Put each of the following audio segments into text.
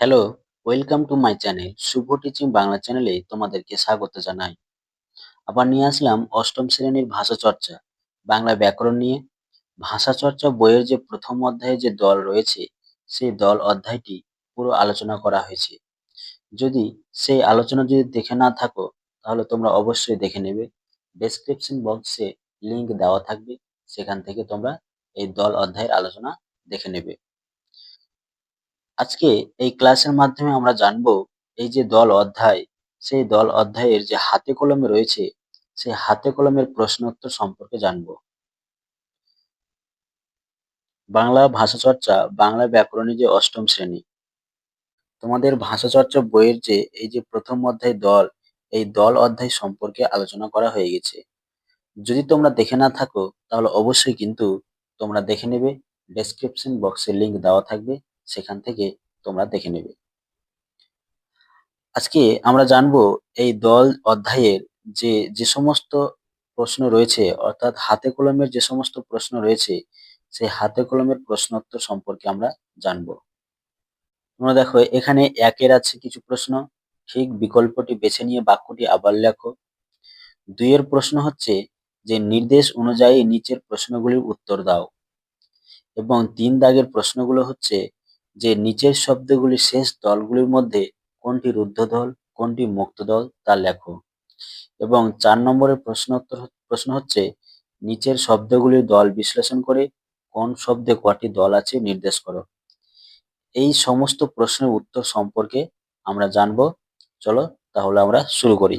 Hello welcome to my channel Shubho teaching Bangla চ্যানেলে তোমাদেরকে স্বাগত জানাই। আবার নিয়ে আসলাম অষ্টম শ্রেণির ভাষা চর্চা, বাংলা ব্যাকরণ নিয়ে। ভাষা চর্চা বইয়ের যে প্রথম অধ্যায়ে যে দল রয়েছে, সেই দল অধ্যায়টি পুরো আলোচনা করা হয়েছে। যদি সেই আলোচনা যদি দেখে না থাকো, তাহলে তোমরা অবশ্যই দেখে নেবে। ডেসক্রিপশন বক্সে লিংক দেওয়া থাকবে, সেখান থেকে তোমরা এই দল অধ্যায়ের আলোচনা দেখে নেবে। আজকে এই ক্লাসের মাধ্যমে আমরা জানব এই যে দল অধ্যায়, সেই দল অধ্যায়ের যে হাতে কলমে রয়েছে, সেই হাতে কলমের প্রশ্নোত্তর সম্পর্কে জানব। বাংলা ভাষা চর্চা বাংলা ব্যাকরণী যে অষ্টম শ্রেণি। তোমাদের ভাষা চর্চা বইয়ের যে এই যে প্রথম অধ্যায় দল, এই দল অধ্যায় সম্পর্কে আলোচনা করা হয়ে গেছে। যদি তোমরা দেখে না থাকো, তাহলে অবশ্যই কিন্তু তোমরা দেখে নেবে ডেসক্রিপশন বক্সে লিংক দেওয়া থাকবে। সেখান থেকে তোমরা দেখে নেবে। আজকে আমরা জানব এই দল অধ্যায়ের যে যে সমস্ত প্রশ্ন রয়েছে, অর্থাৎ হাতে কলমের যে সমস্ত প্রশ্ন রয়েছে, সেই হাতে কলমের প্রশ্নোত্তর সম্পর্কে আমরা জানব। তোমরা দেখো, এখানে একের আছে কিছু প্রশ্ন। ঠিক বিকল্পটি বেছে নিয়ে বাক্যটি আবার লেখো। দুইয়ের প্রশ্ন হচ্ছে যে, নির্দেশ অনুযায়ী নিচের প্রশ্নগুলির উত্তর দাও। এবং তিন দাগের প্রশ্নগুলো হচ্ছে যে নিচের শব্দগুলি শেষ দলগুলির মধ্যে কোনটি রুদ্ধ দল কোনটি মুক্ত দল তা লেখো। এবং চার নম্বরের প্রশ্ন উত্তর প্রশ্ন হচ্ছে, নিচের শব্দগুলির দল বিশ্লেষণ করে কোন শব্দে কটি দল আছে নির্দেশ করো। এই সমস্ত প্রশ্নের উত্তর সম্পর্কে আমরা জানব। চলো তাহলে আমরা শুরু করি।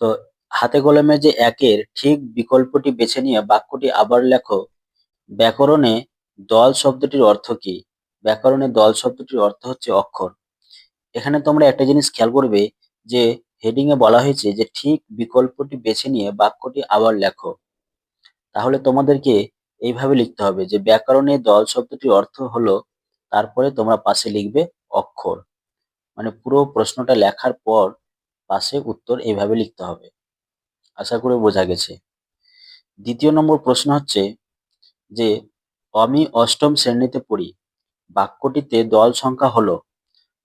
তো হাতে কলমে যে একের ঠিক বিকল্পটি বেছে নিয়ে বাক্যটি আবার লেখো, ব্যাকরণে দল শব্দটির অর্থ কি? ব্যাকরণে দল শব্দটির অর্থ হচ্ছে অক্ষর। এখানে তোমরা একটা জিনিস খেয়াল করবে যে হেডিং এ বলা হয়েছে যে ঠিক বিকল্পটি বেছে নিয়ে বাক্যটি আবার লেখো। তাহলে তোমাদেরকে এইভাবে লিখতে হবে যে ব্যাকরণে দল শব্দটির অর্থ হলো, তারপরে তোমরা পাশে লিখবে অক্ষর। মানে পুরো প্রশ্নটা লেখার পর পাশে উত্তর এইভাবে লিখতে হবে। আশা করে বোঝা গেছে। দ্বিতীয় নম্বর প্রশ্ন হচ্ছে যে, আমি অষ্টম শ্রেণীতে পড়ি, বাক্যটিতে দল সংখ্যা হলো।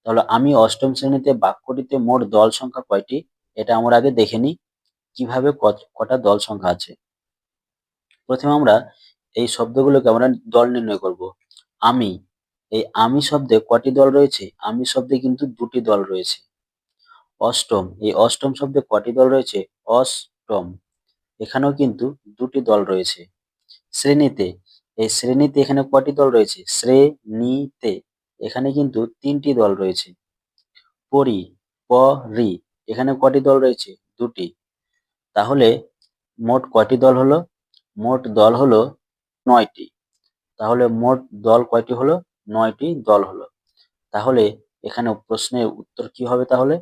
তাহলে আমি অষ্টম শ্রেণীতে বাক্যটিতে মোট দল সংখ্যা কয়টি? এটা আমরা আগে দেখে কীভাবে কটা দল সংখ্যা আছে। প্রথমে আমরা এই শব্দগুলোকে আমরা দল নির্ণয় করব। আমি, এই আমি শব্দে কটি দল রয়েছে? আমি শব্দে কিন্তু দুটি দল রয়েছে। অষ্টম, এই অষ্টম শব্দে কটি দল রয়েছে? অষ্টম এখানেও কিন্তু দুটি দল রয়েছে। শ্রেণীতে, এই শ্রেণীতে এখানে কটি দল রয়েছে? শ্রেণীতে এখানে কিন্তু তিনটি দল রয়েছে। পরি পরি এখানে কটি দল রয়েছে? দুটি। তাহলে মোট কটি দল হলো? মোট দল হলো নয়টি। তাহলে মোট দল কয়টি হলো? নয়টি দল হলো। তাহলে এখানে প্রশ্নের উত্তর কি হবে তাহলে?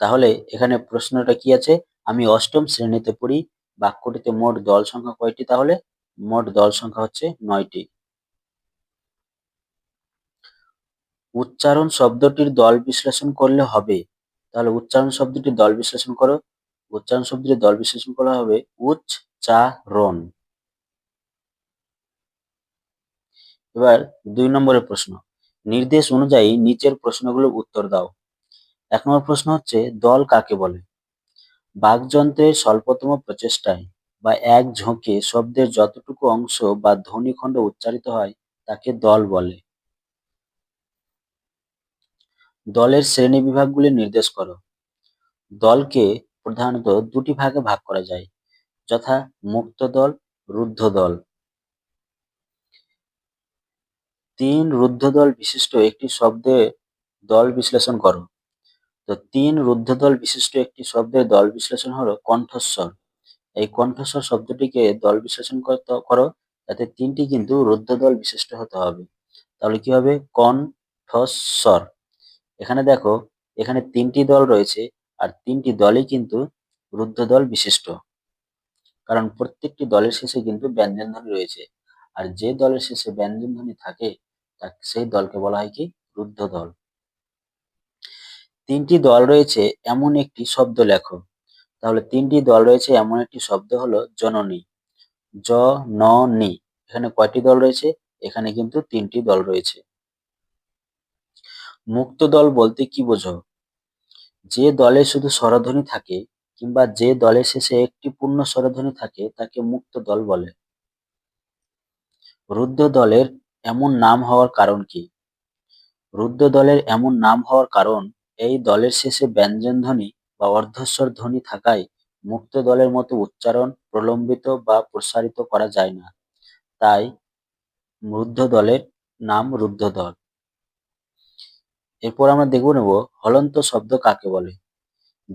তাহলে এখানে প্রশ্নটা কি আছে? আমি অষ্টম শ্রেণীতে পড়ি, বাক্যটিতে মোট দল সংখ্যা কয়টি তাহলে? মোট দল সংখ্যা হচ্ছে নয়টি। উচ্চারণ শব্দটির দল বিশ্লেষণ করলে হবে। তাহলে উচ্চারণ শব্দটির দল বিশ্লেষণ করো। উচ্চারণ শব্দটির দল বিশ্লেষণ করা হবে উচ্চারণ। এবার দুই নম্বরের প্রশ্ন। নির্দেশ অনুযায়ী নিচের প্রশ্নগুলোর উত্তর দাও। এক নম্বর প্রশ্ন হচ্ছে, দল কাকে বলে? বাকযন্ত্রের স্বল্পতম প্রচেষ্টায় বা এক ঝোঁকে শব্দের যতটুকু অংশ বা ধ্বনিখণ্ড উচ্চারিত হয়, তাকে দল বলে। দলের শ্রেণি বিভাগগুলি নির্দেশ করো। দলকে প্রধানত দুটি ভাগে ভাগ করা যায়, যথা মুক্ত দল, রুদ্ধ দল। তিন, রুদ্ধ দল বিশিষ্ট একটি শব্দে দল বিশ্লেষণ করো। তো তিন রুদ্ধ দল বিশিষ্ট একটি শব্দের দল বিশ্লেষণ হলো কণ্ঠস্বর। এই কণ্ঠস্বর শব্দটিকে দল বিশ্লেষণ করো, যাতে তিনটি কিন্তু রুদ্ধ দল বিশিষ্ট হতে হবে। তাহলে কি হবে? কণ্ঠস্বর। এখানে দেখো, এখানে তিনটি দল রয়েছে, আর তিনটি দলই কিন্তু রুদ্ধ দল বিশিষ্ট। কারণ প্রত্যেকটি দলের শেষে কিন্তু ব্যঞ্জন ধ্বনি রয়েছে, আর যে দলের শেষে ব্যঞ্জন ধ্বনি থাকে সেই দলকে বলা হয় কি? রুদ্ধ দল তিনটি দল রয়েছে এমন একটি শব্দ লেখো। তাহলে তিনটি দল রয়েছে এমন একটি শব্দ হলো জননী। জ ন নি এখানে কয়টি দল রয়েছে? এখানে কিন্তু তিনটি দল রয়েছে। মুক্ত দল বলতে কি বোঝো? যে দলে শুধু স্বরধ্বনি থাকে কিংবা যে দলের শেষে একটি পূর্ণ স্বরধ্বনি থাকে তাকে মুক্ত দল বলে। রুদ্ধ দলের এমন নাম হওয়ার কারণ কি? রুদ্ধ দলের এমন নাম হওয়ার কারণ এই দলের শেষে ব্যঞ্জনধ্বনি বা অর্ধস্বর ধ্বনি থাকায় মুক্ত দলের মতো উচ্চারণ প্রলম্বিত বা প্রসারিত করা যায় না। তাই রুদ্ধ দলের নাম রুদ্ধ দল। এরপর আমরা দেখব নেব হলন্ত শব্দ কাকে বলে?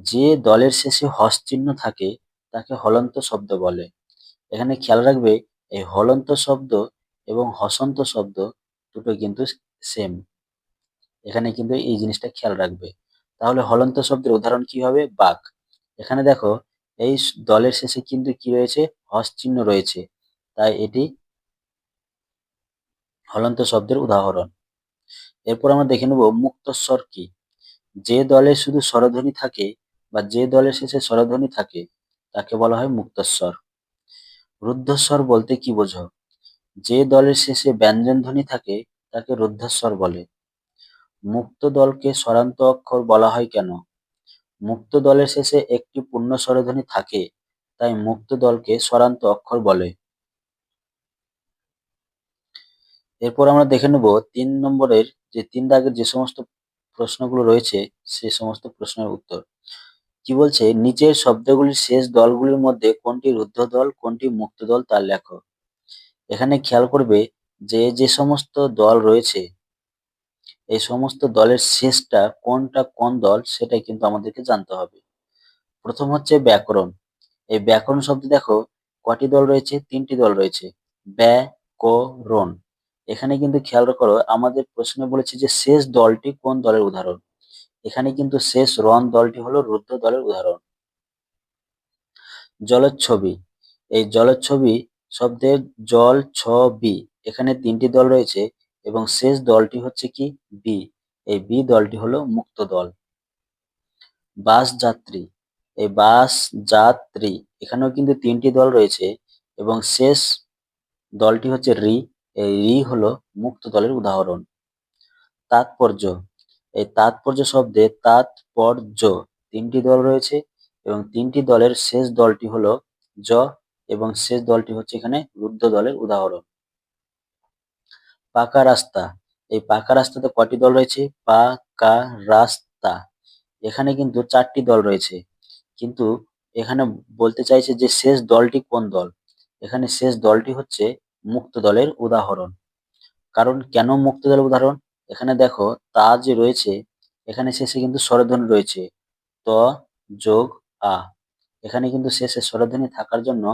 যে দলের শেষে হস চিহ্ন থাকে, তাকে হলন্ত শব্দ বলে। এখানে খেয়াল রাখবে, এই হলন্ত শব্দ এবং হসন্ত শব্দ দুটো কিন্তু সেম এখানে কিন্তু এই জিনিসটা খেয়াল রাখবে। তাহলে হলন্ত শব্দের উদাহরণ কি হবে? বাঘ। এখানে দেখো, এই দলের শেষে কিন্তু কি রয়েছে? হস চিহ্ন রয়েছে। তাই এটি হলন্ত শব্দের উদাহরণ। এরপর আমরা দেখে নেব মুক্তস্বর কি। যে দলে শুধু স্বরধ্বনি থাকে বা যে দলের শেষে স্বরধ্বনি থাকে, তাকে বলা হয় মুক্তস্বর রুদ্ধস্বর বলতে কি বোঝো? যে দলের শেষে ব্যঞ্জন ধ্বনি থাকে, তাকে রুদ্ধস্বর বলে। মুক্ত দলকে স্বরান্ত অক্ষর বলা হয় কেন? মুক্ত দলের শেষে একটি পূর্ণ স্বরধ্বনি থাকে, তাই মুক্ত দলকে স্বরান্ত অক্ষর বলে। এরপর আমরা দেখে নেব তিন নম্বরের যে তিন দাগের যে সমস্ত প্রশ্নগুলো রয়েছে, সে সমস্ত প্রশ্নের উত্তর। কি বলছে? নিচের শব্দগুলির শেষ দলগুলির মধ্যে কোনটি রুদ্ধ দল কোনটি মুক্ত দল তার লেখো এখানে খেয়াল করবে যে যে সমস্ত দল রয়েছে এই সমস্ত দলের শেষটা কোনটা কোন দল সেটাই কিন্তু আমাদেরকে জানতে হবে। প্রথম হচ্ছে ব্যাকরণ। এই ব্যাকরণ শব্দ দেখো কটি দল রয়েছে? তিনটি দল রয়েছে। ব্যাকরণ। এখানে কিন্তু খেয়াল করো, আমাদের প্রশ্নে বলেছে যে শেষ দলটি কোন দলের উদাহরণ? এখানে কিন্তু শেষ রন দলটি হলো রুদ্র দলের উদাহরণ। জলচ্ছবি এই জলচ্ছবি শব্দের জল ছবি এখানে তিনটি দল রয়েছে। এবং শেষ দলটি হচ্ছে কি বি। এই বি দলটি হলো মুক্ত দল। বাস যাত্রী এই বাস যাত্রী এখানেও কিন্তু তিনটি দল রয়েছে এবং শেষ দলটি হচ্ছে রি। এই রি হলো মুক্ত দলের উদাহরণ। তাৎপর্য। এই তাৎপর্য শব্দে তাৎপর্য তিনটি দল রয়েছে এবং তিনটি দলের শেষ দলটি হলো জ এবং শেষ দলটি হচ্ছে এখানে রুদ্ধ দলের উদাহরণ। পাকা রাস্তা। এই পাকা রাস্তাতে কটি দল রয়েছে? পাকা রাস্তা। এখানে কিন্তু চারটি দল রয়েছে। কিন্তু এখানে বলতে চাইছে যে শেষ দলটি কোন দল? এখানে শেষ দলটি হচ্ছে মুক্ত দলের উদাহরণ। কারণ কেন মুক্ত দলের উদাহরণ? এখানে দেখো, তা যে রয়েছে, এখানে শেষে কিন্তু স্বরধ্বনি রয়েছে। ত যোগ আ। এখানে কিন্তু শেষে স্বরধ্বনি থাকার জন্য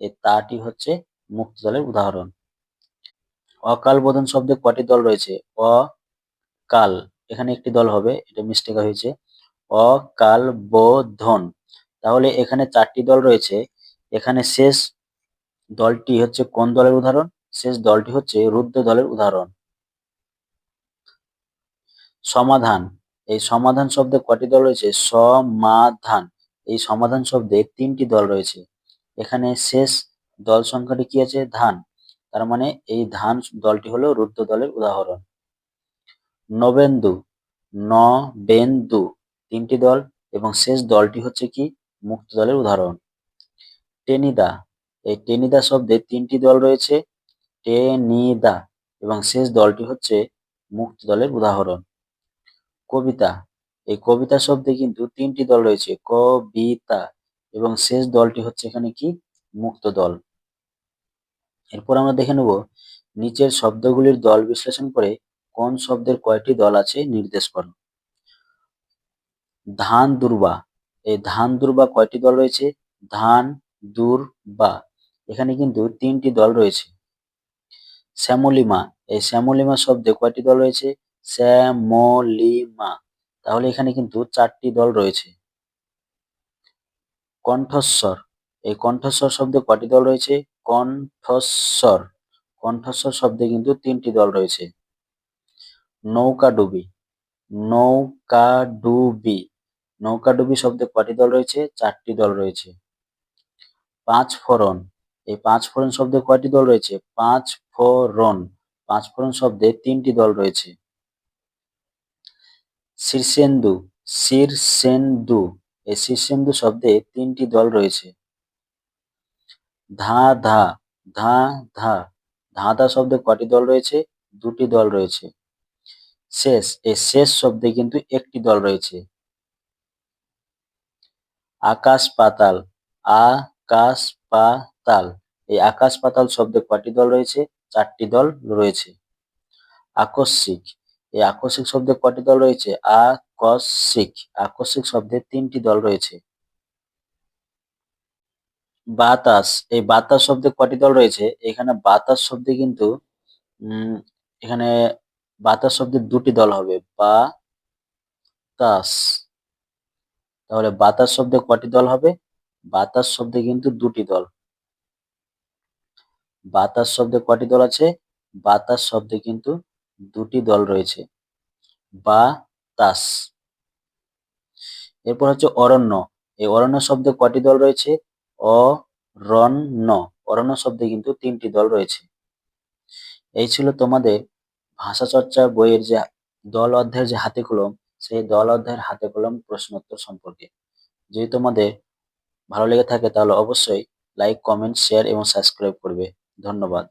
এই তাটি হচ্ছে মুক্ত দলের উদাহরণ। অকাল বোধন শব্দে কটি দল রয়েছে? অ কাল এখানে একটি দল হবে, এটা মিস্টেক হয়েছে। অকাল বোধন, তাহলে এখানে চারটি দল রয়েছে। এখানে শেষ দলটি হচ্ছে কোন দলের উদাহরণ? শেষ দলটি হচ্ছে রুদ্র দলের উদাহরণ। সমাধান, এই সমাধান শব্দে কটি দল রয়েছে? সমাধান, এই সমাধান শব্দে তিনটি দল রয়েছে। এখানে শেষ দল সংখ্যাটি কি আছে? ধান। তার মানে এই ধান দলটি হলো রুদ্র দলের উদাহরণ। নবেন্দু নবেন্দু তিনটি দল এবং শেষ দলটি হচ্ছে কি মুক্ত দলের উদাহরণ। টেনিদা, এই টেনিদা শব্দে তিনটি দল রয়েছে, টেনিদা এবং শেষ দলটি হচ্ছে মুক্ত দলের উদাহরণ। কবিতা, এই কবিতা শব্দে কিন্তু তিনটি দল রয়েছে, কবিতা এবং শেষ দলটি হচ্ছে এখানে কি মুক্ত দল। এরপর আমরা দেখে নেব নিচের শব্দগুলির দল বিশ্লেষণ করে কোন শব্দের কয়টি দল আছে নির্দেশ করো। ধান, দুর্বা। এই ধান, দুর্বা কয়টি দল রয়েছে? ধান দুর্বা এখানে কিন্তু তিনটি দল রয়েছে। শ্যামলিমা। এই শ্যামলিমা শব্দে কয়টি দল রয়েছে? শ্যামলিমা। তাহলে এখানে কিন্তু চারটি দল রয়েছে। কণ্ঠস্বর। এই কণ্ঠস্বর শব্দে কয়টি দল রয়েছে? কণ্ঠস্বর। কণ্ঠস্বর শব্দে কিন্তু তিনটি দল রয়েছে। নৌকা ডুবি নৌকা ডুবি নৌকাডুবি শব্দে কটি দল রয়েছে? চারটি দল রয়েছে। পাঁচ ফোড়ন এই পাঁচ ফোড়ন শব্দে কয়টি দল রয়েছে? পাঁচ ফোড়ন পাঁচ ফোড়ন শব্দে তিনটি দল রয়েছে। শীর্ষেন্দু। শীর্ষেন্দু। এই শীর্ষেন্দু শব্দে তিনটি দল রয়েছে। ধা ধা ধা ধা। ধাঁধা শব্দে কটি দল রয়েছে? দুটি দল রয়েছে। শেষ এই শেষ শব্দে কিন্তু একটি দল রয়েছে। আকাশ পাতাল আকাশ পাতাল। এই আকাশ পাতাল শব্দে কটি দল রয়েছে? চারটি দল রয়েছে। আকস্মিক, এই আকস্মিক শব্দে কটি দল রয়েছে? আকস্মিক। আকস্মিক শব্দে তিনটি দল রয়েছে। বাতাস, এই বাতাস শব্দে কটি দল রয়েছে? এখানে বাতাস শব্দে কিন্তু এখানে বাতাস শব্দের দুটি দল হবে বা তাস তাহলে বাতাস শব্দে কটি দল হবে? বাতাস শব্দে কিন্তু দুটি দল। বাতাস শব্দে কটি দল আছে? বাতাস শব্দে কিন্তু দুটি দল রয়েছে। বা তাস এরপর হচ্ছে অরণ্য। এই অরণ্য শব্দে কটি দল রয়েছে? অরণ্য। অরণ্য শব্দে কিন্তু তিনটি দল রয়েছে। এই ছিল তোমাদের ভাষা চর্চা বইয়ের যে দল অধ্যায়ের যে হাতে কলম, সেই দল অধ্যায়ের হাতে কলম প্রশ্নোত্তর সম্পর্কে। যদি তোমাদের ভালো লেগে থাকে তাহলে অবশ্যই লাইক কমেন্ট শেয়ার এবং সাবস্ক্রাইব করবে। ধন্যবাদ।